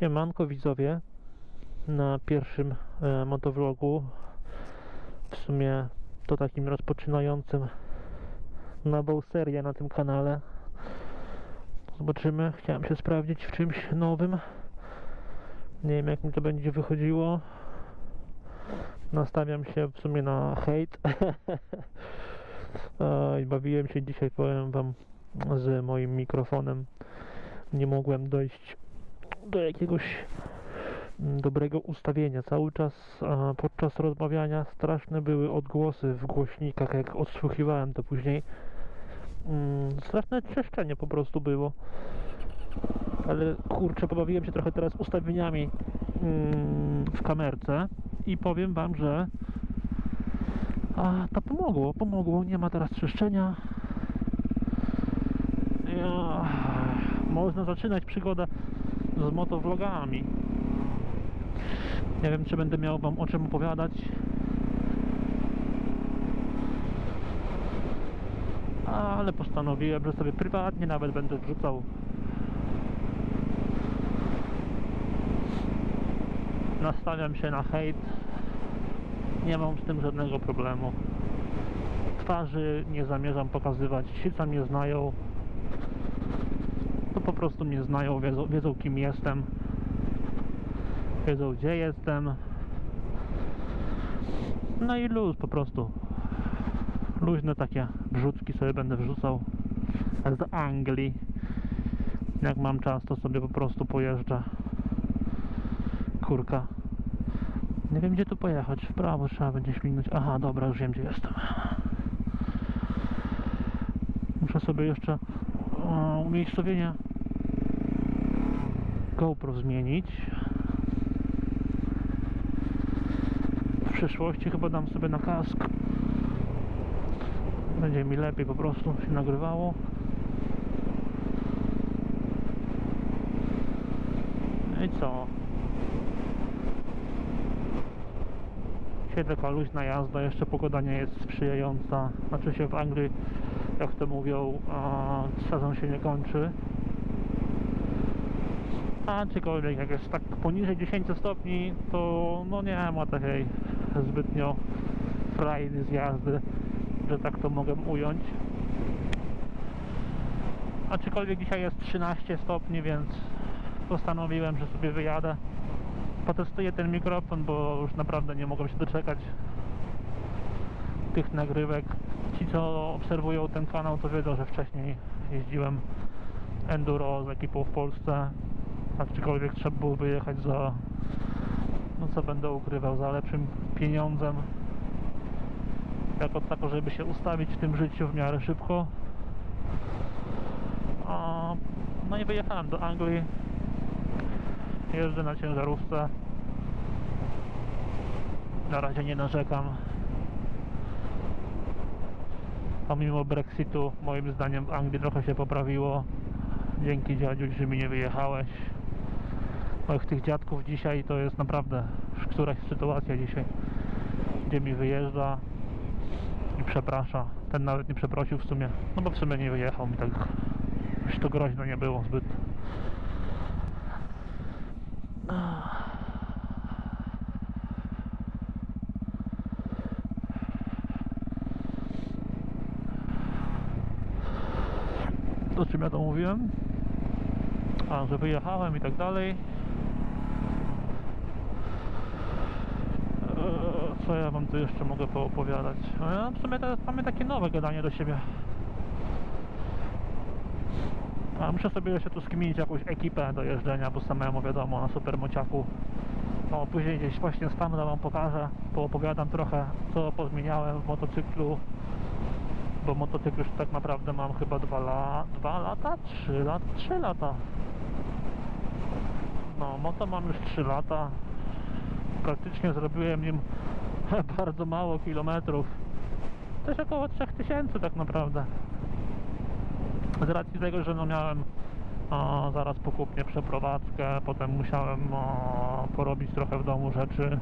Siemanko widzowie na pierwszym e, motovlogu w sumie to takim rozpoczynającym nową serię na tym kanale. Zobaczymy, chciałem się sprawdzić w czymś nowym. Nie wiem jak mi to będzie wychodziło. Nastawiam się w sumie na hejt. E, i bawiłem się dzisiaj powiem wam z moim mikrofonem. Nie mogłem dojść do jakiegoś mm, dobrego ustawienia. Cały czas podczas rozmawiania straszne były odgłosy w głośnikach, jak odsłuchiwałem to później. Mm, straszne trzeszczenie po prostu było. Ale kurczę, pobawiłem się trochę teraz ustawieniami mm, w kamerce i powiem wam, że a, to pomogło, pomogło, nie ma teraz trzeszczenia. Ja, można zaczynać przygodę z motovlogami. Nie wiem, czy będę miał Wam o czym opowiadać. Ale postanowiłem, że sobie prywatnie nawet będę wrzucał nastawiam się na hejt nie mam z tym żadnego problemu twarzy nie zamierzam pokazywać ci co mnie znają po prostu mnie znają, wiedzą, wiedzą kim jestem, wiedzą gdzie jestem. No i luz po prostu. Luźne takie wrzutki sobie będę wrzucał z Anglii. Jak mam czas, to sobie po prostu pojeżdżę. Kurka. Nie wiem gdzie tu pojechać. W prawo trzeba będzie śmignąć. Aha, dobra, już wiem gdzie jestem. Muszę sobie jeszcze o, umiejscowienie GoPro zmienić. W przyszłości chyba dam sobie na kask. Będzie mi lepiej po prostu się nagrywało. No I co? Dzisiaj taka luźna jazda, jeszcze pogoda nie jest sprzyjająca. Znaczy się w Anglii, jak to mówią, sezon się nie kończy. A aczkolwiek jak jest tak poniżej 10 stopni, to no nie ma takiej zbytnio frajdy z jazdy, że tak to mogę ująć. Aczkolwiek dzisiaj jest 13 stopni, więc postanowiłem, że sobie wyjadę. Potestuję ten mikrofon, bo już naprawdę nie mogłem się doczekać tych nagrywek. Ci co obserwują ten kanał to wiedzą, że wcześniej jeździłem enduro z ekipą w Polsce aczkolwiek trzeba było wyjechać za no co będę ukrywał, za lepszym pieniądzem. Jako tako, żeby się ustawić w tym życiu w miarę szybko. No i wyjechałem do Anglii. Jeżdżę na ciężarówce. Na razie nie narzekam. Pomimo Brexitu moim zdaniem w Anglii trochę się poprawiło. Dzięki dziadziu, że mi nie wyjechałeś moich tych dziadków dzisiaj to jest naprawdę któraś sytuacja dzisiaj gdzie mi wyjeżdża i przeprasza ten nawet nie przeprosił w sumie no bo w sumie nie wyjechał mi tak już to groźno nie było zbyt o czym ja to mówiłem? A, że wyjechałem i tak dalej. Eee, Co ja wam tu jeszcze mogę poopowiadać? No w sumie teraz mamy takie nowe gadanie do siebie. A muszę sobie jeszcze tu skminić jakąś ekipę do jeżdżenia, bo samemu wiadomo na supermociaku. No później gdzieś właśnie stanę wam pokażę, poopowiadam trochę co pozmieniałem w motocyklu bo motocykl już tak naprawdę mam chyba 2 la, dwa lata, 3 lata, 3 lata no moto mam już 3 lata praktycznie zrobiłem nim bardzo mało kilometrów. Też około 3000 tak naprawdę. Z racji tego, że no miałem o, zaraz po kupnie przeprowadzkę potem musiałem o, porobić trochę w domu rzeczy.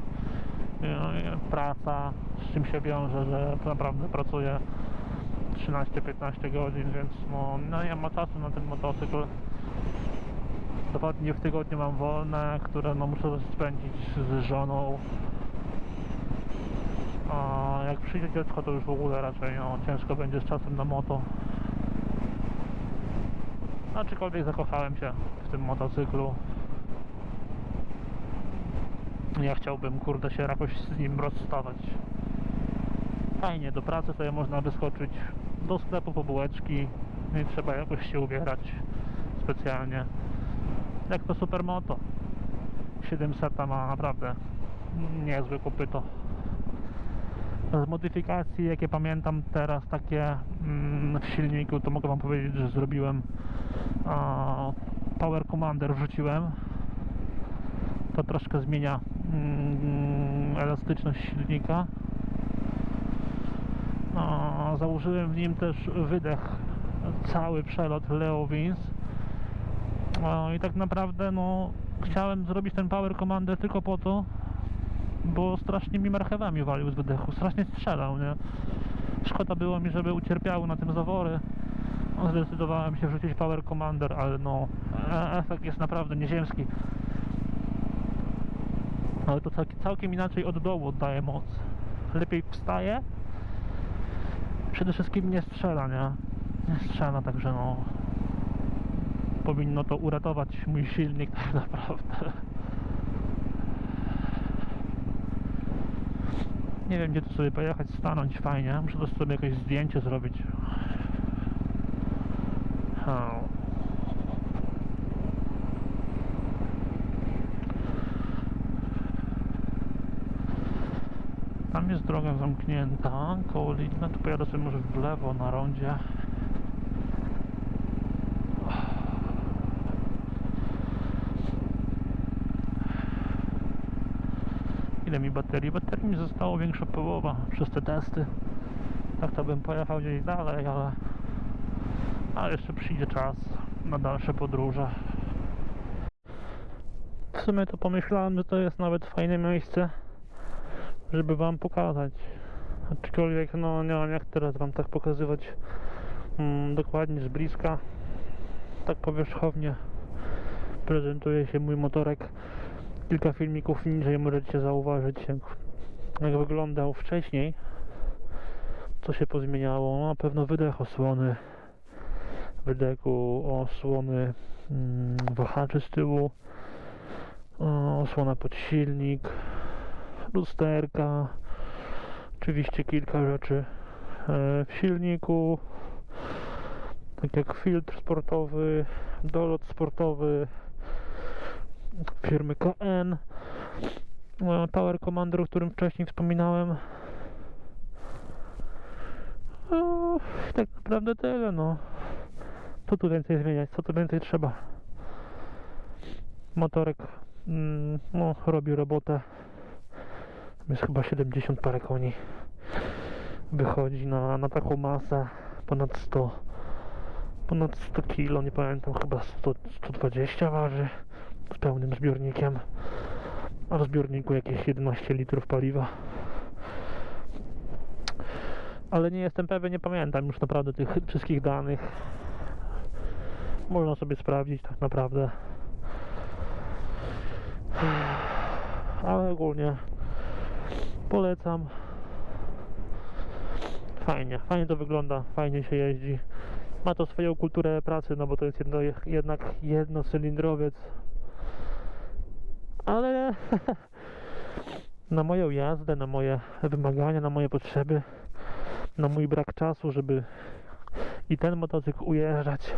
I praca z czym się wiąże, że naprawdę pracuję 13-15 godzin, więc no, no nie ma czasu na ten motocykl. Dwa dni w tygodniu mam wolne, które no muszę spędzić z żoną. A jak przyjdzie dziecko, to już w ogóle raczej no, ciężko będzie z czasem na moto. Aczkolwiek zakochałem się w tym motocyklu. Ja chciałbym, kurde, się jakoś z nim rozstawać. Fajnie, do pracy sobie można wyskoczyć, do sklepu po bułeczki, nie trzeba jakoś się ubierać specjalnie. Jak to supermoto. 700 ma naprawdę niezłe kopyto. Z modyfikacji, jakie pamiętam teraz, takie mm, w silniku, to mogę Wam powiedzieć, że zrobiłem Power Commander wrzuciłem. To troszkę zmienia mm, elastyczność silnika. Założyłem w nim też wydech, cały przelot Leo Wins. I tak naprawdę no, chciałem zrobić ten Power Commander tylko po to, bo strasznie mi marchewami walił z wydechu, strasznie strzelał, nie? Szkoda było mi, żeby ucierpiały na tym zawory. No, Zdecydowałem się wrzucić Power Commander, ale no e- efekt jest naprawdę nieziemski. Ale to całkiem, całkiem inaczej od dołu oddaje moc. Lepiej wstaje. Przede wszystkim nie strzela, nie? Nie strzela, także no powinno to uratować mój silnik tak naprawdę. Nie wiem gdzie tu sobie pojechać, stanąć fajnie. Muszę to sobie jakieś zdjęcie zrobić. Tam jest droga zamknięta koło Lidla. Tu pojadę sobie może w lewo na rondzie. Ile mi baterii? Baterii mi zostało większa połowa przez te testy. Tak to bym pojechał gdzieś dalej, ale... Ale jeszcze przyjdzie czas na dalsze podróże. W sumie to pomyślałem, że to jest nawet fajne miejsce, żeby wam pokazać. Aczkolwiek no nie mam jak teraz wam tak pokazywać mm, dokładnie z bliska. Tak powierzchownie prezentuje się mój motorek kilka filmików niżej możecie zauważyć jak, jak wyglądał wcześniej co się pozmieniało. Na pewno wydech osłony wydechu osłony mm, wahaczy z tyłu o, osłona pod silnik lusterka oczywiście kilka rzeczy e, w silniku tak jak filtr sportowy dolot sportowy firmy KN e, Power Commander, o którym wcześniej wspominałem. O, tak naprawdę tyle no. Co tu więcej zmieniać, co tu więcej trzeba? Motorek mm, no, robi robotę. Jest chyba 70 parę koni. Wychodzi na, na taką masę. Ponad 100 ponad 100 kilo, nie pamiętam, chyba 100, 120 waży z pełnym zbiornikiem. A w zbiorniku jakieś 11 litrów paliwa. Ale nie jestem pewien, nie pamiętam już naprawdę tych wszystkich danych. Można sobie sprawdzić tak naprawdę. Ale ogólnie polecam. Fajnie, fajnie to wygląda, fajnie się jeździ. Ma to swoją kulturę pracy, no bo to jest jedno, jednak jednocylindrowiec ale na moją jazdę, na moje wymagania, na moje potrzeby, na mój brak czasu, żeby i ten motocykl ujeżdżać,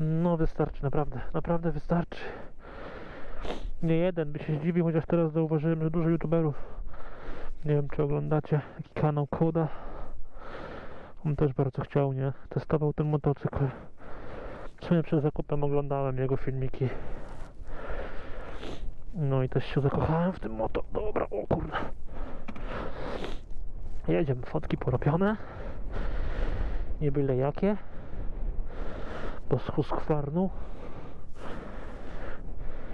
no wystarczy, naprawdę, naprawdę wystarczy. Nie jeden by się zdziwił, chociaż teraz zauważyłem, że dużo youtuberów, nie wiem czy oglądacie, taki kanał Koda, on też bardzo chciał, nie, testował ten motocykl. W sumie przed zakupem oglądałem jego filmiki. No i też się zakochałem w tym moto. Dobra, o kurde. Jedziemy, fotki porobione. Nie byle jakie. Do Huskwarnu.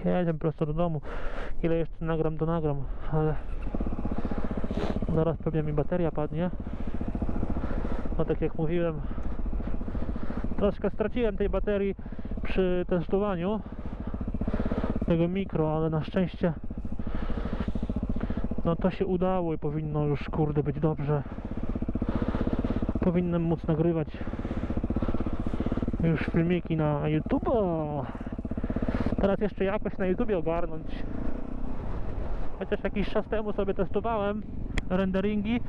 Jedziemy prosto do domu. Ile jeszcze nagram, to nagram, ale zaraz pewnie mi bateria padnie. No tak jak mówiłem, troszkę straciłem tej baterii przy testowaniu tego mikro, ale na szczęście no to się udało i powinno już kurde być dobrze. Powinienem móc nagrywać już filmiki na YouTube. Teraz jeszcze jakoś na YouTube ogarnąć. Chociaż jakiś czas temu sobie testowałem renderingi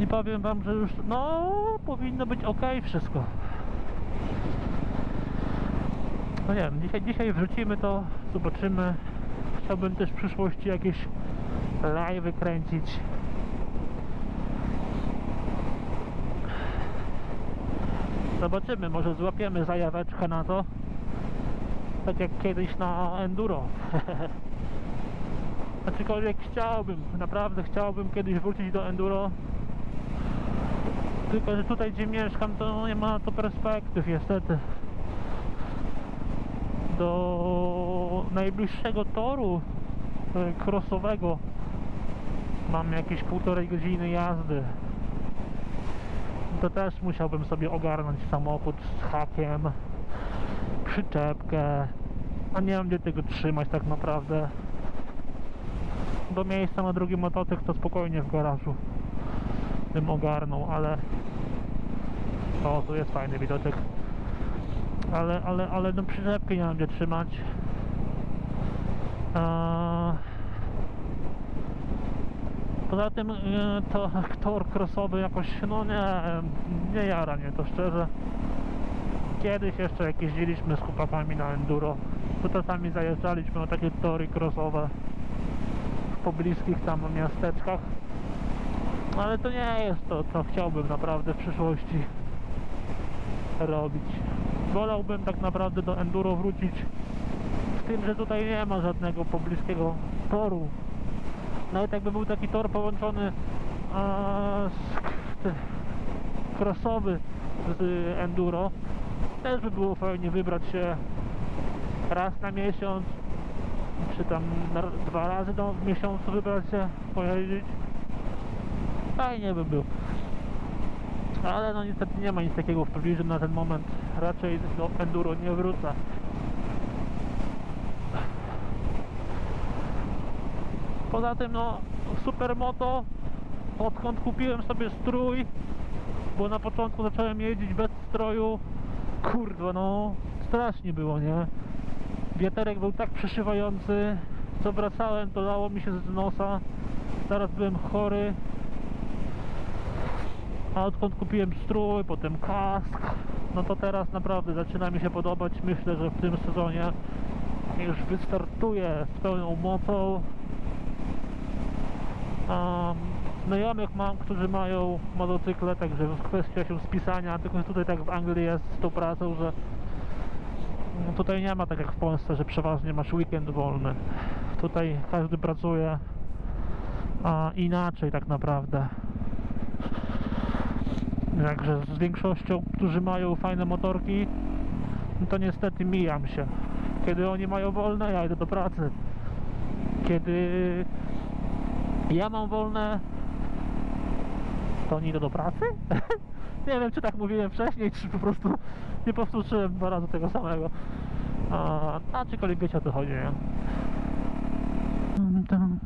i powiem wam, że już no powinno być ok wszystko. No nie wiem, dzisiaj, dzisiaj wrzucimy to, zobaczymy. Chciałbym też w przyszłości jakieś live kręcić. Zobaczymy, może złapiemy zajaweczkę na to. Tak jak kiedyś na enduro. Aczkolwiek chciałbym, naprawdę chciałbym kiedyś wrócić do enduro. Tylko, że tutaj gdzie mieszkam to nie ma to perspektyw niestety. Do najbliższego toru e, crossowego mam jakieś półtorej godziny jazdy. To też musiałbym sobie ogarnąć samochód z hakiem, przyczepkę, a nie mam gdzie tego trzymać tak naprawdę. Do miejsca na drugi motocykl to spokojnie w garażu bym ogarnął, ale o, tu jest fajny widoczek ale, ale, ale no przyczepki nie mam gdzie trzymać Poza tym e, to tor crossowy jakoś, no nie, nie jara mnie to szczerze. Kiedyś jeszcze jak jeździliśmy z chłopakami na enduro, to czasami zajeżdżaliśmy na takie tory crossowe w pobliskich tam miasteczkach. Ale to nie jest to, co chciałbym naprawdę w przyszłości robić. Wolałbym tak naprawdę do enduro wrócić z tym, że tutaj nie ma żadnego pobliskiego toru. Nawet jakby był taki tor połączony a, z, crossowy z enduro też by było fajnie wybrać się raz na miesiąc czy tam na, dwa razy do, w miesiącu wybrać się pojeździć. Fajnie by było ale no niestety nie ma nic takiego w pobliżu na ten moment. Raczej do enduro nie wrócę. Poza tym no supermoto odkąd kupiłem sobie strój bo na początku zacząłem jeździć bez stroju kurwa no strasznie było nie? Wiaterek był tak przeszywający co wracałem to dało mi się z nosa. Zaraz byłem chory a odkąd kupiłem strój, potem kask no to teraz naprawdę zaczyna mi się podobać myślę, że w tym sezonie już wystartuję z pełną mocą a znajomych mam, którzy mają motocykle, także kwestia się spisania, tylko tutaj tak w Anglii jest z tą pracą, że tutaj nie ma tak jak w Polsce, że przeważnie masz weekend wolny. Tutaj każdy pracuje a inaczej tak naprawdę. Także z większością, którzy mają fajne motorki, no to niestety mijam się. Kiedy oni mają wolne, ja idę do pracy. Kiedy ja mam wolne, to nie idę do pracy? nie wiem, czy tak mówiłem wcześniej, czy po prostu nie powtórzyłem dwa razy tego samego. A, a czykolwiek wiecie o co chodzi, nie? Tam, tam.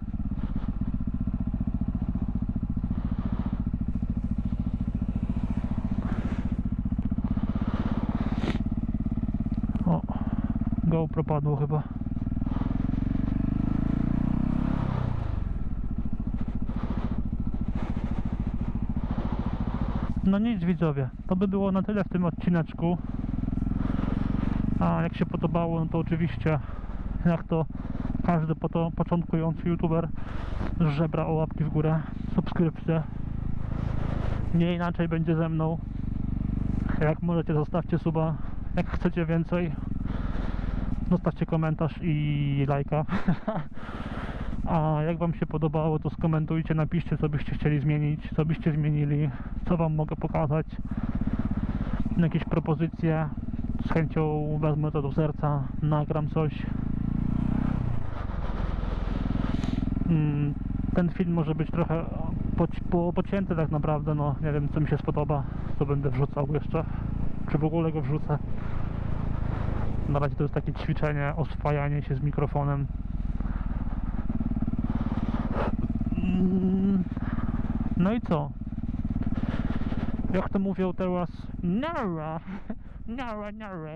O, Chyba. No nic widzowie, to by było na tyle w tym odcineczku. A jak się podobało, no to oczywiście jak to każdy poto- początkujący youtuber żebra o łapki w górę, subskrypcję. Nie inaczej będzie ze mną. Jak możecie zostawcie suba, jak chcecie więcej zostawcie komentarz i lajka. A jak Wam się podobało, to skomentujcie, napiszcie, co byście chcieli zmienić, co byście zmienili, co Wam mogę pokazać, jakieś propozycje. Z chęcią wezmę to do serca, nagram coś. Mm, Ten film może być trochę poci- po, pocięty tak naprawdę, no nie wiem co mi się spodoba, co będę wrzucał jeszcze, czy w ogóle go wrzucę. Na razie to jest takie ćwiczenie, oswajanie się z mikrofonem. Mm, No i co? Jak to mówią teraz? Nara! Nara, nara!